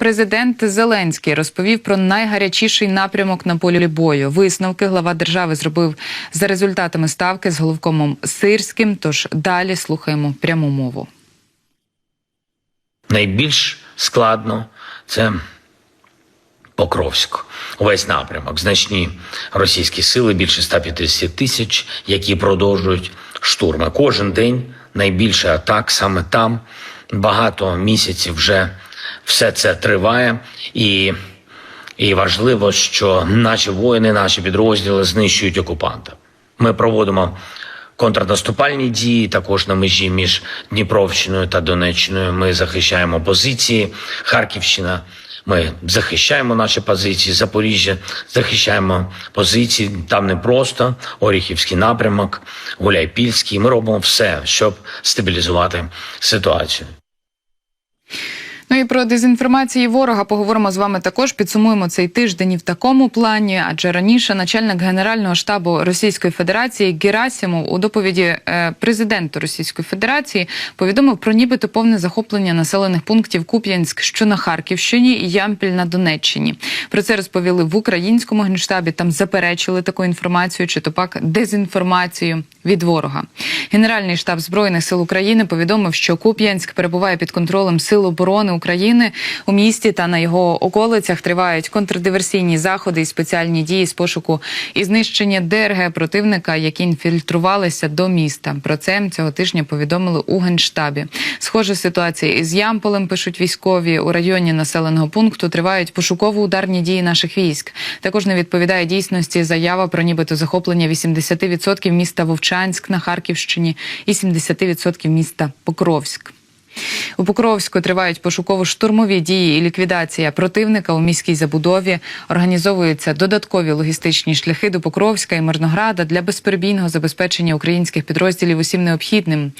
Президент Зеленський розповів про найгарячіший напрямок на полі бою. Висновки глава держави зробив за результатами ставки з головкомом Сирським. Тож далі слухаємо пряму мову. найбільш складно це Покровськ. Увесь напрямок. Значні російські сили, більше 150 тисяч, які продовжують штурми. Кожен день найбільше атак саме там. Багато місяців вже все це триває. І, і важливо, що наші воїни, наші підрозділи знищують окупанта. Ми проводимо контрнаступальні дії також на межі між Дніпровщиною та Донеччиною. Ми захищаємо позиції. Харківщина. Ми захищаємо наші позиції. Запоріжжя захищаємо позиції. Там не просто Оріхівський напрямок, Гуляйпільський. Ми робимо все, щоб стабілізувати ситуацію. Ну і про дезінформацію ворога поговоримо з вами також. Підсумуємо цей тиждень і в такому плані. Адже раніше начальник генерального штабу Російської Федерації Герасімов у доповіді е, президенту Російської Федерації повідомив про нібито повне захоплення населених пунктів Куп'янськ, що на Харківщині, і Ямпіль на Донеччині. Про це розповіли в українському генштабі. Там заперечили таку інформацію, чи то пак дезінформацію від ворога. Генеральний штаб збройних сил України повідомив, що Куп'янськ перебуває під контролем Сил оборони України у місті та на його околицях тривають контрдиверсійні заходи і спеціальні дії з пошуку і знищення ДРГ противника, які інфільтрувалися до міста. Про це цього тижня повідомили у генштабі. Схожа ситуація із Ямполем пишуть військові у районі населеного пункту. Тривають пошуково-ударні дії наших військ. Також не відповідає дійсності заява про нібито захоплення 80% міста Вовчанськ на Харківщині і 70% міста Покровськ. У Покровську тривають пошуково-штурмові дії і ліквідація противника у міській забудові. Організовуються додаткові логістичні шляхи до Покровська і Мирнограда для безперебійного забезпечення українських підрозділів усім необхідним.